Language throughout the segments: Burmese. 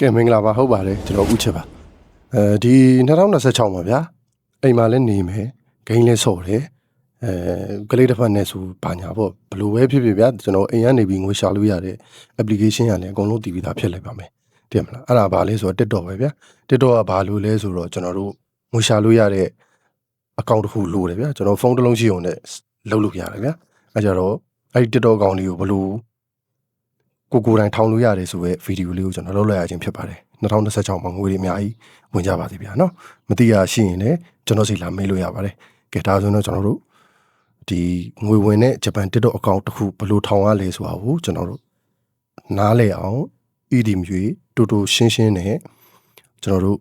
ကဲမင်္ဂလာပါဟုတ်ပါတယ်ကျွန်တော်ဥချစ်ပါအဲဒီ2026ပါဗျာအိမ်မှာလည်းနေမယ်ဂိမ်းလည်းဆော့တယ်အဲကလေးတစ်ဖက်နဲ့ဆိုဘာညာပေါ့ဘလို့ပဲဖြစ်ဖြစ်ဗျာကျွန်တော်အိမ်ကနေပြီးငွေရှာလို့ရတဲ့ application ရလည်းအကုန်လုံးတည်ပြီးသားဖြစ်လိုက်ပါမယ်တည်မလားအဲ့ဒါဘာလဲဆိုတော့ TikTok ပဲဗျာ TikTok ကဘာလို့လဲဆိုတော့ကျွန်တော်တို့ငွေရှာလို့ရတဲ့အကောင့်တစ်ခုလိုတယ်ဗျာကျွန်တော်ဖုန်းတစ်လုံးရှိုံနဲ့လုပ်လို့ရတယ်ဗျာအဲကြတော့အဲ့ဒီ TikTok အကောင့်လေးကိုဘလို့ ကိုကိုယ်တိုင်ထောင်လို့ရတယ်ဆိုရဲဗီဒီယိုလေးကိုကျွန်တော်လုပ်လိုက်ရခြင်းဖြစ်ပါတယ်2026မှာငွေတွေအများကြီးဝင်ကြပါသေးဗျာနော်မသိရရှိရင်လည်းကျွန်တော်စီလာမေးလို့ရပါတယ်ကဲဒါဆိုရင်တော့ကျွန်တော်တို့ဒီငွေဝင်တဲ့ဂျပန် TikTok account တစ်ခုဘယ်လိုထောင်ရလဲဆိုတာကိုကျွန်တော်တို့နားလည်အောင် ED မျိုးတူတူရှင်းရှင်းနဲ့ကျွန်တော်တို့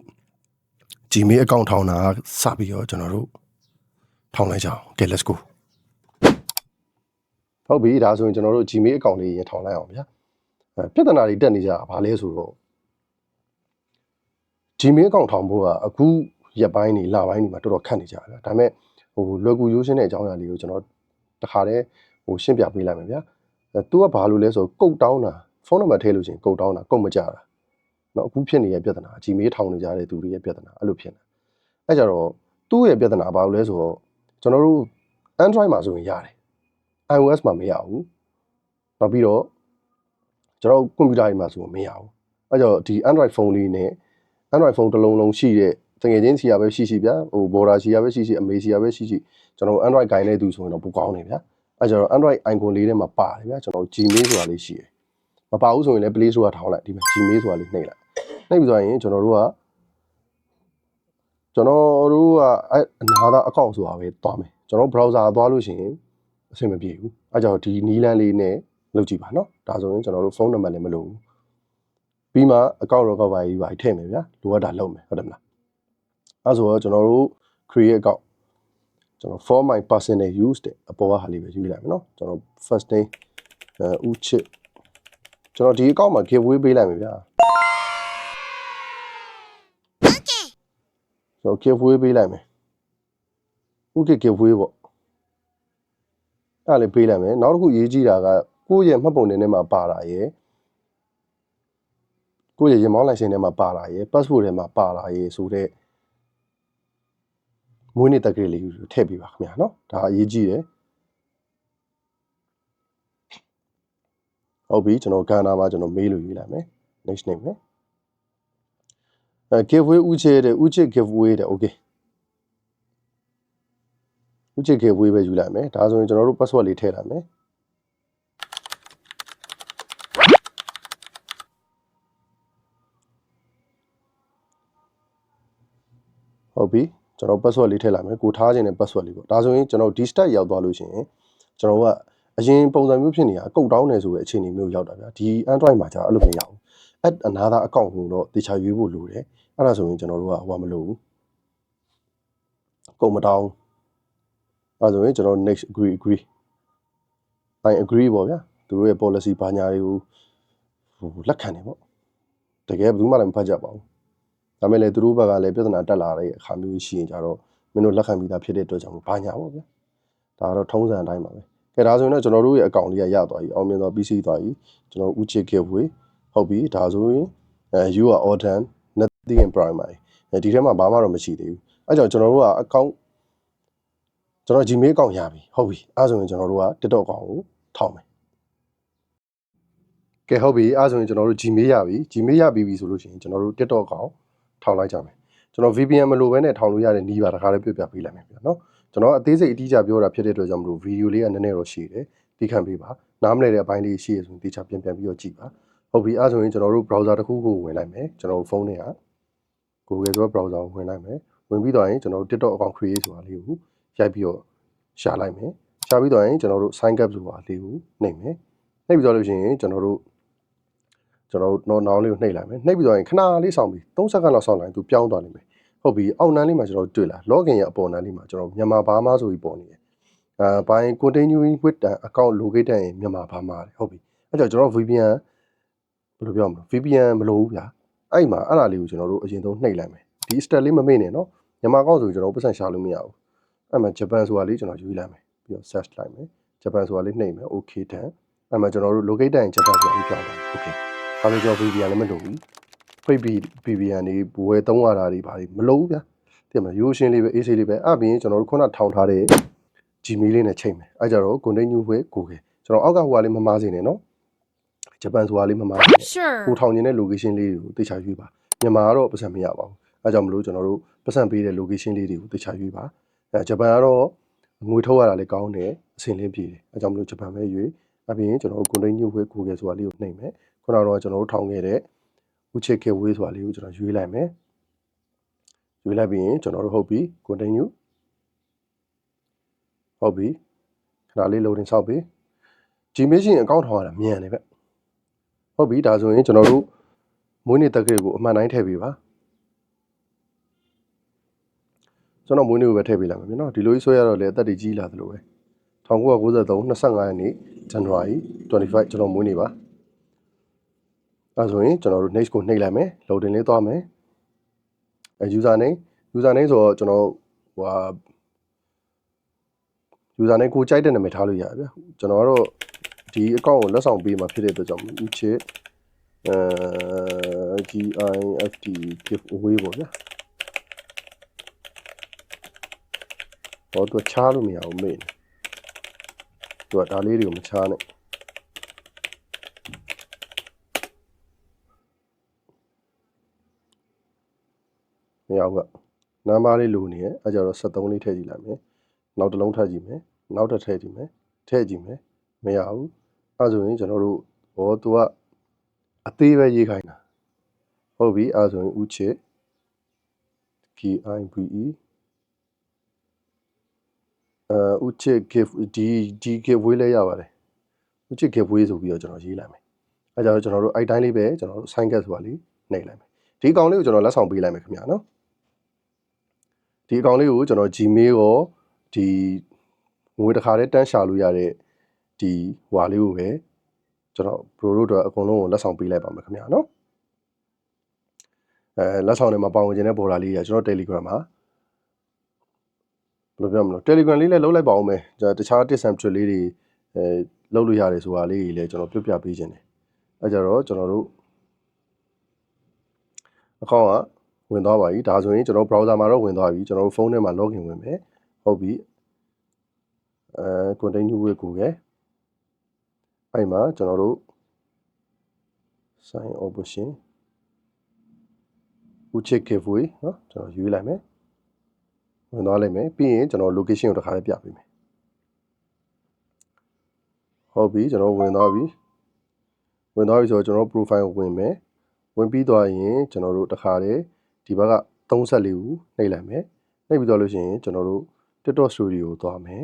Gmail account ထောင်တာစပြီးတော့ကျွန်တော်တို့ထောင်လိုက်ကြအောင်ကဲ let's go ဟုတ်ပြီဒါဆိုရင်ကျွန်တော်တို့ Gmail account လေးရင်ထောင်လိုက်အောင်ဗျာအဲ ပြဿနာတွေတက်နေကြတာဘာလဲဆိုတော့ Gmail အကောင့်ထောင်ဖို့ကအခုရက်ပိုင်းနေလပိုင်းနေမှာတော်တော်ခက်နေကြတယ်ဒါပေမဲ့ဟိုလွယ်ကူရိုးရှင်းတဲ့အကြောင်းအရာလေးကိုကျွန်တော်တခါတည်းဟိုရှင်းပြပေးလိုက်မယ်ဗျာအဲသူကဘာလို့လဲဆိုတော့ကုတ်တောင်းတာဖုန်းနံပါတ်ထည့်လို့ရှိရင်ကုတ်တောင်းတာကုတ်မကြတာเนาะအခုဖြစ်နေတဲ့ပြဿနာ Gmail ထောင်နေကြတဲ့သူတွေရဲ့ပြဿနာအဲ့လိုဖြစ်နေအဲကြတော့သူ့ရဲ့ပြဿနာဘာလို့လဲဆိုတော့ကျွန်တော်တို့ Android မှာဆိုရင်ရတယ် iOS မှာမရဘူးနောက်ပြီးတော့ ကျွန်တော်ကွန်ပျူတာတွေမှာဆိုမရဘူးအဲကြောင့်ဒီ Android phone လေးနဲ့ Android phone တစ်လုံးလုံးရှိတဲ့တကယ်ချင်းစီရပဲရှိရှိဗျာဟို border စီရပဲရှိရှိအမေစီရပဲရှိရှိကျွန်တော် Android ဂိုင်းတဲ့သူဆိုရင်တော့ပိုကောင်းနေဗျာအဲကြောင့် Android icon လေးထဲမှာပါတယ်ဗျာကျွန်တော် Gmail ဆိုတာလေးရှိတယ်မပါဘူးဆိုရင်လည်း Play Store ကထောင်းလိုက်ဒီမှာ Gmail ဆိုတာလေးနှိပ်လိုက်နှိပ်ပြီးဆိုရင်ကျွန်တော်တို့ကကျွန်တော်တို့ကအဲအနာသာအကောင့်ဆိုတာပဲတွားမယ်ကျွန်တော် browser သွားလို့ရှိရင်အဆင်မပြေဘူးအဲကြောင့်ဒီနီးလန်းလေးနဲ့ လုပ်ကြည့်ပါနော်ဒါဆိုရင်ကျွန်တော်တို့ဖုန်းနံပါတ်လည်းမလိုဘူးပြီးမှအကောင့်ရောကပါကြီးပါထည့်မယ်ဗျာလိုအပ်တာလုပ်မယ်ဟုတ်တယ်မလားအဲဆိုတော့ကျွန်တော်တို့ create account ကျွန်တော် for my personal use တဲ့အပေါ်ကဟာလေးပဲယူလိုက်မယ်နော်ကျွန်တော် first name အဲဦးချစ်ကျွန်တော်ဒီ account မှာ giveaway ပေးလိုက်မယ်ဗျာကျွန်တော် giveaway ပေးလိုက်မယ်ဥက giveaway ပေါ့အဲ့ဒါလေးပေးလိုက်မယ်နောက်တစ်ခုရေးကြည့်တာက ကိုယ့်ရဲ့မှတ်ပုံတင်ထဲမှာပါတာရယ်ကိုယ့်ရဲ့ရင်မောင်းလိုင်စင်ထဲမှာပါတာရယ် passport ထဲမှာပါတာရယ်ဆိုတော့မွေးနေ့တက်ကလေးလေးကိုထည့်ပေးပါခင်ဗျာနော်ဒါအရေးကြီးတယ်ဟုတ်ပြီကျွန်တော်ကဏ္ဍမှာကျွန်တော်မေးလို့ရေးလိုက်မယ် next name မယ်အဲ giveaway ဥချေတဲ့ဥချေ giveaway တဲ့ okay ဥချေ giveaway ပဲယူလိုက်မယ်ဒါဆိုရင်ကျွန်တော်တို့ password လေးထည့်လိုက်မယ် ဟုတ်ပြီကျွန်တော် password လေးထည့်လိုက်မယ်ကိုထားခြင်းတဲ့ password လေးပေါ့ဒါဆိုရင်ကျွန်တော်ဒီ stat ရောက်သွားလို့ရှိရင်ကျွန်တော်ကအရင်ပုံစံမျိုးဖြစ်နေတာအကုတ်တောင်းနေဆိုတဲ့အခြေအနေမျိုးရောက်တာဗျာဒီ Android မှာကြာအဲ့လိုမရဘူး add another account ကိုတော့တေချာရွေးဖို့လိုတယ်အဲ့ဒါဆိုရင်ကျွန်တော်တို့ကဟိုမလို့ဘူးကုန်မတောင်းအဲ့ဒါဆိုရင်ကျွန်တော် next agree agree I agree ပေါ့ဗျာသူတို့ရဲ့ policy ဘာညာတွေကိုဟိုလက်ခံတယ်ပေါ့တကယ်ဘယ်သူမှလည်းမဖတ်ကြပါဘူး ဒါမဲ့လည်းသူတို့ဘက်ကလည်းပြဿနာတက်လာတဲ့အခါမျိုးရှိရင်ကြတော့မင်းတို့လက်ခံပြီးသားဖြစ်တဲ့အတွက်ကြောင့်ဘာညာပေါ့ဗျာဒါကတော့ထုံးစံအတိုင်းပါပဲကဲဒါဆိုရင်တော့ကျွန်တော်တို့ရဲ့အကောင့်လေးကရသွားပြီအောင်မြင်သွားပြီးစီးသွားပြီကျွန်တော်ဥချစ် giveaway ဟုတ်ပြီဒါဆိုရင်အဲ you are all done nothing in primary အဲဒီထဲမှာဘာမှတော့မရှိသေးဘူးအဲကြောင့်ကျွန်တော်တို့ကအကောင့်ကျွန်တော် Gmail အကောင့်ရပြီဟုတ်ပြီအဲဆိုရင်ကျွန်တော်တို့က TikTok အကောင့်ကိုထောက်မယ်ကဲဟုတ်ပြီအဲဆိုရင်ကျွန်တော်တို့ Gmail ရပြီ Gmail ရပြီပြီဆိုလို့ရှိရင်ကျွန်တော်တို့ TikTok အကောင့် ထောက်လိုက်ကြမယ်ကျွန်တော် VPN မလိုဘဲနဲ့ထောင်လို့ရတဲ့နည်းပါတခါလေးပြပြပေးလိုက်မယ်ဗျာနော်ကျွန်တော်အသေးစိတ်အတိအကျပြောတာဖြစ်တဲ့အတွက်ကြောင့်မလို့ဗီဒီယိုလေးကနည်းနည်းတော့ရှိတယ်သိခံပေးပါနားမလည်တဲ့အပိုင်းလေးရှိရဆိုရင်တေချာပြန်ပြန်ပြီးတော့ကြည့်ပါဟုတ်ပြီအဲဆိုရင်ကျွန်တော်တို့ browser တစ်ခုကိုဝင်လိုက်မယ်ကျွန်တော်ဖုန်းထဲက Google ဆိုတဲ့ browser ကိုဝင်လိုက်မယ်ဝင်ပြီးတော့ရင်ကျွန်တော်တို့ TikTok account create ဆိုတာလေးကိုရိုက်ပြီးတော့ရှာလိုက်မယ်ရှာပြီးတော့ရင်ကျွန်တော်တို့ sign up ဆိုတာလေးကိုနှိပ်မယ်နှိပ်ပြီးတော့လို့ရှိရင်ကျွန်တော်တို့ ကျွန်တော်တို့နောက်နောက်လေးကိုနှိပ်လိုက်မယ်နှိပ်ပြီးတော့ရင်ခဏလေးစောင့်ပြီး3စက္ကန့်လောက်စောင့်လိုက်သူပြောင်းသွားလိမ့်မယ်ဟုတ်ပြီအောက်နန်းလေးမှာကျွန်တော်တွေ့လာ login ရဲ့အပေါ်နန်းလေးမှာကျွန်တော်မြန်မာဘာမှဆိုပြီးပေါ်နေတယ်အာဘိုင်း continuing with an account located in မြန်မာဘာမှဟုတ်ပြီအဲ့ကြောင့်ကျွန်တော် VPN ဘယ်လိုပြောမလဲ VPN မလိုဘူးဗျာအဲ့မှာအဲ့ဒါလေးကိုကျွန်တော်တို့အရင်ဆုံးနှိပ်လိုက်မယ်ဒီ step လေးမမေ့နဲ့နော်မြန်မာကောက်ဆိုကျွန်တော်ပတ်စံရှာလို့မရဘူးအဲ့မှာဂျပန်ဆိုတာလေးကျွန်တော်ယူလိုက်မယ်ပြီးတော့ search လိုက်မယ်ဂျပန်ဆိုတာလေးနှိပ်မယ် okay တန်အဲ့မှာကျွန်တော်တို့ locate တိုင်းဂျပန်ဆိုတာလေးပြောင်းသွား okay ဒါဆိုကျွန်တော် VPN လည်းမလိုဘူး fake VPN တွေဝယ်သုံးရတာတွေဘာတွေမလုပ်ဘူးဗျာတင်မလားရိုးရှင်းလေးပဲ AC လေးပဲအဲ့ပြီးရင်ကျွန်တော်တို့ခုနထောင်ထားတဲ့ Gmail လေးနဲ့ချိန်မယ်အဲ့ကြတော့ continue with Google ကျွန်တော်အောက်ကဟိုဟာလေးမမားစေနဲ့နော်ဂျပန်ဆိုတာလေးမမားစေနဲ့ Sure. ကိုထောင်နေတဲ့ location လေးတွေကိုသိချရွေးပါမြန်မာကတော့ပတ်စံမရပါဘူးအဲကြောင့်မလို့ကျွန်တော်တို့ပတ်စံပေးတဲ့ location လေးတွေကိုသိချရွေးပါအဲဂျပန်ကတော့ငွေထုတ်ရတာလည်းကောင်းတယ်အဆင်လင်းပြေတယ်အဲကြောင့်မလို့ဂျပန်ပဲရွေးအပြင်ကျွန်တော်တို့ continue with Google ဆိုတာလေးကိုနှိပ်မယ် ခုနကတော့ကျွန်တော်တို့ထောင်ခဲ့တဲ့ Ucheck Gateway ဆိုတာလေးကိုကျွန်တော်ရွေးလိုက်မယ်ရွေးလိုက်ပြီးရင်ကျွန်တော်တို့ဟုတ်ပြီ continue ဟုတ်ပြီခဏလေး loading ဆောက်ပြီ Gmail ရှင်အကောင့်ထောင်ရတာမြန်တယ်ဗျဟုတ်ပြီဒါဆိုရင်ကျွန်တော်တို့မွေးနေ့တက်ကလေးကိုအမှန်တိုင်းထည့်ပေးပါကျွန်တော်မွေးနေ့ကိုပဲထည့်ပေးလိုက်မယ်နော်ဒီလိုကြီးဆွဲရတော့လေအသက်တွေကြီးလာသလိုပဲ1993 25ရက်နေ့ January 25ကျွန်တော်မွေးနေ့ပါ အဲဆိုရင်ကျွန်တော်တို့ next ကိုနှိပ်လိုက်မယ် loading လေးသွားမယ်အဲ user name user name ဆိုတော့ကျွန်တော်ဟိုဟာ user name ကိုကြိုက်တဲ့နာမည်ထားလို့ရတယ်ဗျကျွန်တော်ကတော့ဒီအကောင့်ကိုလက်ဆောင်ပေးမှာဖြစ်တဲ့အတွက်ကြောင့်ဥချစ်အဲ GIFT give away ပေါ့ဗျာဟောတော့ချားလို့မရဘူးမေ့နေသူကဒါလေးတွေကိုမချားနဲ့ မရဘူးကနံပါတ်လေးလိုနေရဲ့အဲကြတော့73လေးထည့်ကြည့်လိုက်မယ်နောက်တစ်လုံးထည့်ကြည့်မယ်နောက်တစ်ထည့်ကြည့်မယ်ထည့်ကြည့်မယ်မရဘူးအဲဆိုရင်ကျွန်တော်တို့ဟောသူကအသေးပဲရေးခိုင်းတာဟုတ်ပြီအဲဆိုရင်ဥချစ် GIVE အဲဥချစ် give ဒီဒီ giveaway လဲရပါတယ်ဥချစ် giveaway ဆိုပြီးတော့ကျွန်တော်ရေးလိုက်မယ်အဲကြတော့ကျွန်တော်တို့အဲ့တိုင်းလေးပဲကျွန်တော်တို့ sign get ဆိုတာလေးနှိပ်လိုက်မယ်ဒီအကောင်လေးကိုကျွန်တော်လက်ဆောင်ပေးလိုက်မယ်ခင်ဗျာနော် ဒီအကောင်လေးကိုကျွန်တော် Gmail ရောဒီငွေတစ်ခါတည်းတန်းရှာလို့ရတဲ့ဒီဟွာလေးကိုပဲကျွန်တော် Pro တို့အတွက်အကုန်လုံးကိုလက်ဆောင်ပေးလိုက်ပါမယ်ခင်ဗျာနော်အဲလက်ဆောင်တွေမှာပါဝင်ခြင်းတဲ့ border လေးကကျွန်တော် Telegram မှာဘယ်လိုပြောမလဲ Telegram လေးလည်းလုံးလိုက်ပါအောင်မယ်ကျွန်တော်တခြား tips and trick လေးတွေအဲလုံးလို့ရတယ်ဆိုတာလေးတွေလည်းကျွန်တော်ပြပြပေးခြင်းတယ်အဲကြတော့ကျွန်တော်တို့အကောင့်က ဝင်သွားပါပြီဒါဆိုရင်ကျွန်တော် browser မှာတော့ဝင်သွားပြီကျွန်တော်တို့ဖုန်းထဲမှာ login ဝင်မယ်ဟုတ်ပြီအဲ continue with Google အဲ့မှာကျွန်တော်တို့ sign option Ucheck giveaway เนาะကျွန်တော်ရွေးလိုက်မယ်ဝင်သွားလိုက်မယ်ပြီးရင်ကျွန်တော် location ကိုတစ်ခါလေးပြပေးမယ်ဟုတ်ပြီကျွန်တော်ဝင်သွားပြီဝင်သွားပြီဆိုတော့ကျွန်တော် profile ကိုဝင်မယ်ဝင်ပြီးသွားရင်ကျွန်တော်တို့တစ်ခါလေး ဒီဘက်က34ကိုနှိပ်လိုက်မယ်နှိပ်ပြီးသွားလို့ရှိရင်ကျွန်တော်တို့ TikTok studio ကိုသွားမယ်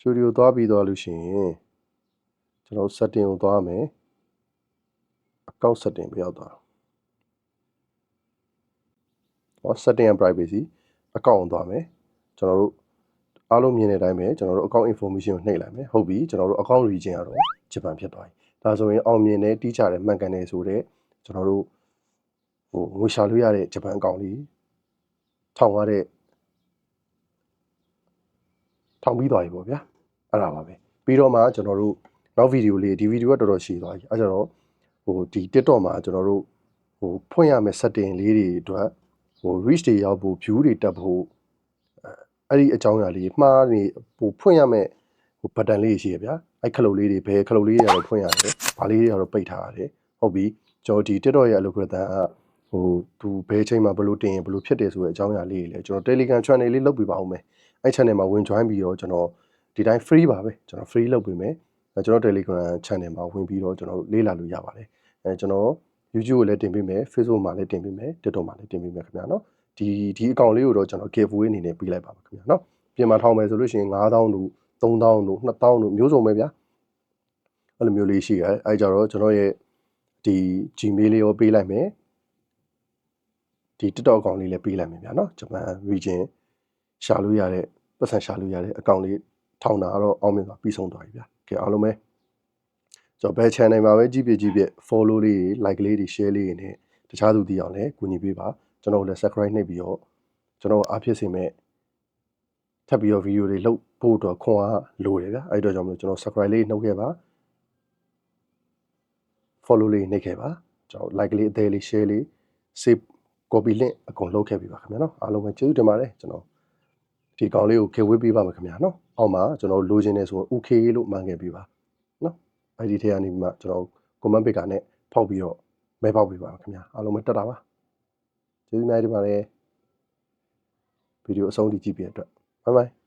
studio သွားပြီးသွားလို့ရှိရင်ကျွန်တော် setting ကိုသွားမယ် account setting ပဲရောက်သွားဟော setting and privacy account ကိုသွားမယ်ကျွန်တော်တို့အားလုံးမြင်တဲ့အတိုင်းပဲကျွန်တော်တို့ account information ကိုနှိပ်လိုက်မယ်ဟုတ်ပြီကျွန်တော်တို့ account region ကတော့ဂျပန်ဖြစ်သွားပြီဒါဆိုရင်အောင်မြင်တဲ့တီးချတဲ့မှန်ကန်တဲ့ဆိုတဲ့ကျွန်တော်တို့ ဟိုငွေရှာလို့ရတဲ့ဂျပန်အကောင့်လေးထောင်ရတဲ့ထောင်ပြီးသွားပြီပေါ့ဗျာအဲ့ဒါပါပဲပြီးတော့မှကျွန်တော်တို့နောက်ဗီဒီယိုလေးဒီဗီဒီယိုကတော်တော်ရှည်သွားပြီအဲကြတော့ဟိုဒီ TikTok မှာကျွန်တော်တို့ဟိုဖွင့်ရမယ့် setting လေးတွေအတွက်ဟို reach တွေရောက်ဖို့ view တွေတက်ဖို့အဲ့ဒီအကြောင်းအရာလေးမှားနေဟိုဖွင့်ရမယ့်ဟို button လေးရှိရဗျာအဲ့ခလုတ်လေးတွေဘယ်ခလုတ်လေးတွေကတော့ဖွင့်ရတယ်ဘာလေးတွေကတော့ပိတ်ထားရတယ်ဟုတ်ပြီကျွန်တော်ဒီ TikTok ရဲ့ algorithm က ဟိုသူဘယ်ချိန်မှာဘယ်လိုတင်ရင်ဘယ်လိုဖြစ်တယ်ဆိုတဲ့အကြောင်းအရာလေးတွေလည်းကျွန်တော် Telegram channel လေးလုပ်ပြပါဦးမယ်အဲ့ channel မှာဝင် join ပြီးတော့ကျွန်တော်ဒီတိုင်း free ပါပဲကျွန်တော် free လုပ်ပေးမယ်အဲကျွန်တော် Telegram channel မှာဝင်ပြီးတော့ကျွန်တော်လေ့လာလို့ရပါတယ်အဲကျွန်တော် YouTube ကိုလည်းတင်ပေးမယ် Facebook မှာလည်းတင်ပေးမယ် TikTok မှာလည်းတင်ပေးမယ်ခင်ဗျာနော်ဒီဒီအကောင့်လေးကိုတော့ကျွန်တော် giveaway အနေနဲ့ပေးလိုက်ပါမယ်ခင်ဗျာနော်ပြင်မှာထောင်းမယ်ဆိုလို့ရှိရင်9000တို့3000တို့2000တို့မျိုးစုံပဲဗျာအဲ့လိုမျိုးလေးရှိရတယ်အဲကြတော့ကျွန်တော်ရဲ့ဒီ Gmail လေးကိုပေးလိုက်မယ် ဒီ TikTok အကောင့်လေးလည်းပေးလိုက်မယ်ဗျာနော်ဂျပန် region ရှာလို့ရတဲ့ပတ်စံရှာလို့ရတဲ့အကောင့်လေးထောင်တာကတော့အောင်မြင်စွာပြီးဆုံးသွားပြီဗျာကဲအားလုံးပဲကျွန်တော်ဘယ် channel မှာပဲကြည့်ပြကြည့်ပြ follow လေးတွေ like လေးတွေ share လေးတွေနဲ့တခြားသူသိအောင်လည်းကူညီပေးပါကျွန်တော်လည်း subscribe နှိပ်ပြီးတော့ကျွန်တော်အားဖြစ်စေမဲ့ထပ်ပြီးတော့ video တွေလုပ်ဖို့တော့ခွန်အားလိုတယ်ဗျာအဲ့တော့ကြောင့်မလို့ကျွန်တော် subscribe လေးနှုတ်ခဲ့ပါ follow လေးနှိပ်ခဲ့ပါကျွန်တော် like လေးအသေးလေး share လေး save copy link အကုန်လုပ်ခဲ့ပြီပါခင်ဗျာနော်အားလုံးပဲကျေးဇူးတင်ပါတယ်ကျွန်တော်ဒီကောင်လေးကိုခေဝေးပေးပါမယ်ခင်ဗျာနော်အောက်မှာကျွန်တော်လိုချင်နေဆိုရင် okay လို့မှန်ခဲ့ပြီပါနော်အဲ့ဒီထဲကနေပြီးမှကျွန်တော် comment picker နဲ့ဖောက်ပြီးတော့မဲပေါက်ပေးပါမယ်ခင်ဗျာအားလုံးပဲတက်တာပါကျေးဇူးများတင်ပါတယ်ဗီဒီယိုအဆုံးထိကြည့်ပြတဲ့အတွက် bye bye